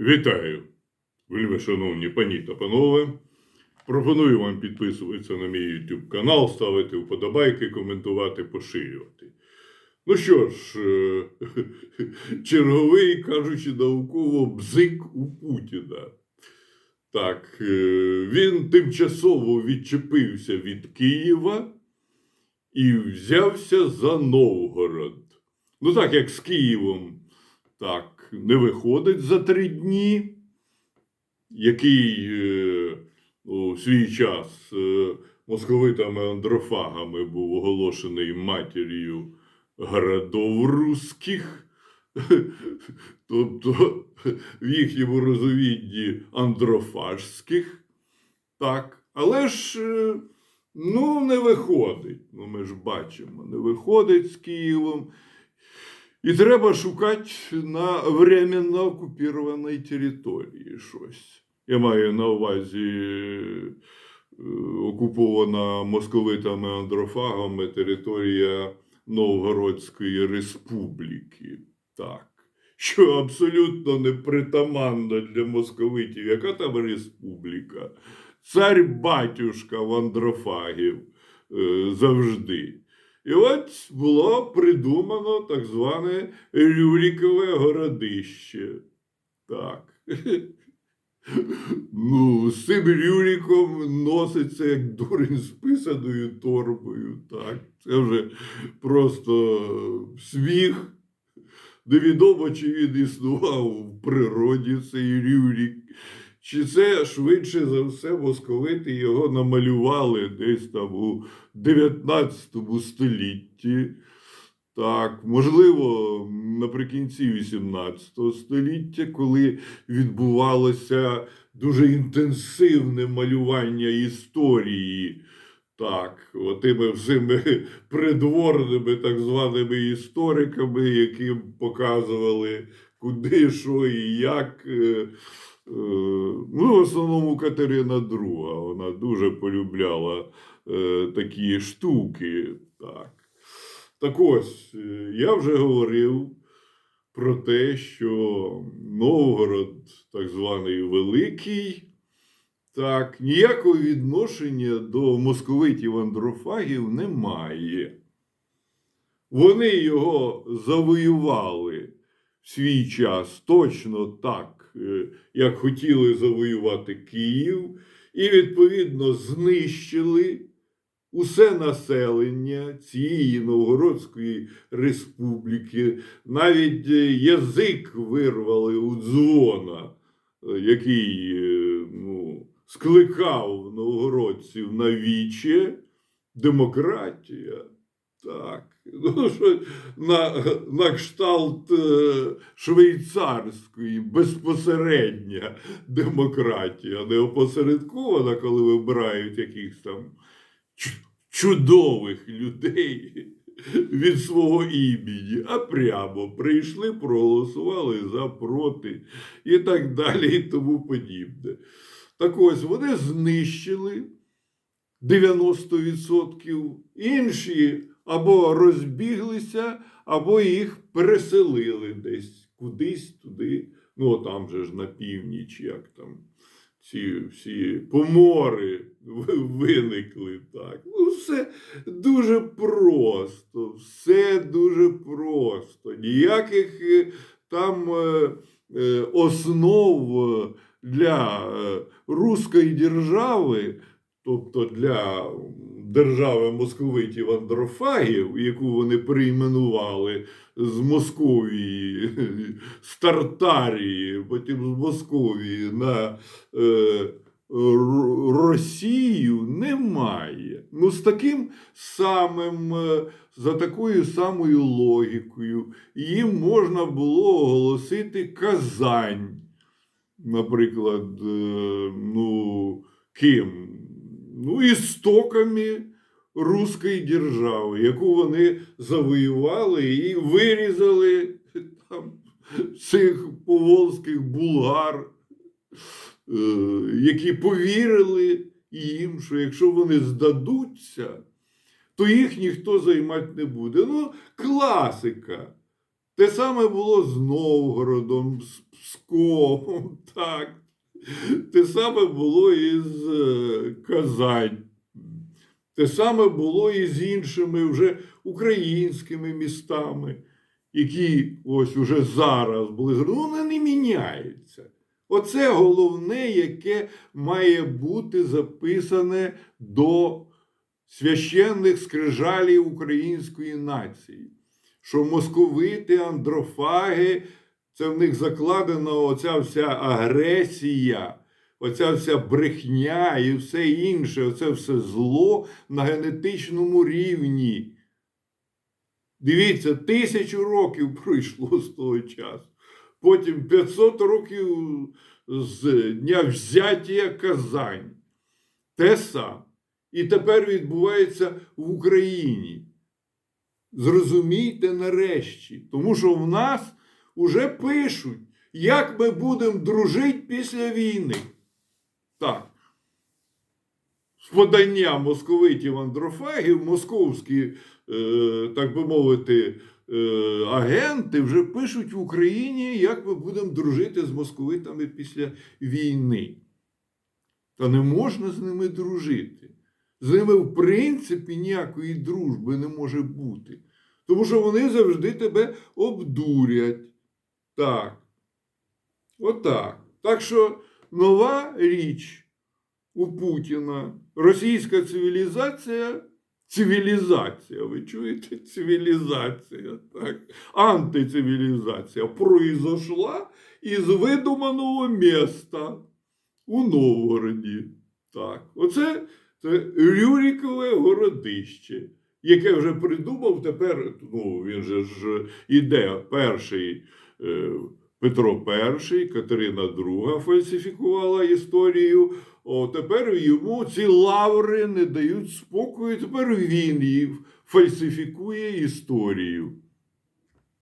Вітаю, вельми шановні пані та панове. Пропоную вам підписуватися на мій YouTube канал, ставити вподобайки, коментувати, поширювати. Ну що ж, е, черговий, кажучи науково, бзик у Путіна. Так, е, він тимчасово відчепився від Києва і взявся за Новгород. Ну так як з Києвом так не виходить за три дні, який е, у свій час е, московитами андрофагами був оголошений матір'ю городов русських, тобто в їхньому розумінні андрофажських. Так, але ж е, ну, не виходить. Ну, ми ж бачимо, не виходить з Києвом. І треба шукати на временно окупованій території щось. Я маю на увазі е, окупована московитами андрофагами територія Новгородської республіки. Так. Що абсолютно непритаманно для московитів. Яка там республіка? Цар батюшка в андрофагів е, завжди. І от було придумано так зване Рюрікове городище. Так. Ну, з цим Рюріком носиться як дурень з писаною торбою. Так. Це вже просто сміх. Невідомо, чи він існував в природі цей Рюрік. Чи це швидше за все московити його намалювали десь там у 19 столітті. Так, можливо, наприкінці 18 століття, коли відбувалося дуже інтенсивне малювання історії. Так, отими всіми придворними так званими істориками, які показували, куди, що і як. Ну, в основному Катерина II, вона дуже полюбляла е, такі штуки. Так. так ось, е, я вже говорив про те, що Новгород, так званий Великий, так, ніякого відношення до московитів андрофагів немає. Вони його завоювали в свій час точно так, як хотіли завоювати Київ, і відповідно знищили усе населення цієї Новгородської республіки, навіть е, язик вирвали у дзвона, е, який е, ну, скликав новгородців на віче. Демократія. Так. Ну, на, на кшталт е, швейцарської безпосередня демократія, не опосередкована, коли вибирають якихось там чудових людей від свого імені, а прямо прийшли, проголосували за проти і так далі, і тому подібне. Так ось вони знищили 90%, інші або розбіглися, або їх переселили десь кудись туди. Ну, там же ж на північ, як там ці всі помори виникли. Так. Ну, все дуже просто, все дуже просто. Ніяких е, там е, е, основ для руської держави, тобто для держави московитів андрофагів, яку вони перейменували з Московії, з Тартарії, потім з Московії на е, Росію, немає. Ну, з таким самим, е, за такою самою логікою, їм можна було оголосити Казань, наприклад, е, ну, ким? Ну, істоками руської держави, яку вони завоювали і вирізали там цих поволзьких булгар, е, які повірили їм, що якщо вони здадуться, то їх ніхто займати не буде. Ну, класика. Те саме було з Новгородом, з Псковом, так. Те саме було і з е, Казань. Те саме було і з іншими вже українськими містами, які ось уже зараз були. Ну, вони не міняються. Оце головне, яке має бути записане до священних скрижалів української нації. Що московити, андрофаги, це в них закладена оця вся агресія, оця вся брехня і все інше, оце все зло на генетичному рівні. Дивіться, тисячу років пройшло з того часу. Потім 500 років з дня взяття Казань. Те саме. І тепер відбувається в Україні. Зрозумійте нарешті, тому що в нас уже пишуть, як ми будемо дружити після війни. Так. З подання московитів андрофагів, московські, е, так би мовити, е, агенти вже пишуть в Україні, як ми будемо дружити з московитами після війни. Та не можна з ними дружити. З ними, в принципі, ніякої дружби не може бути. Тому що вони завжди тебе обдурять. Так. Отак. Так що нова річ у Путіна. Російська цивілізація. Цивілізація, ви чуєте? Цивілізація, так. Антицивілізація произошла із видуманого міста у Новгороді. Так. Оце це Рюрікове городище, яке вже придумав тепер. Ну, він же ж іде перший. е, Петро І, Катерина II фальсифікувала історію. О, тепер йому ці лаври не дають спокою. Тепер він їх фальсифікує історію.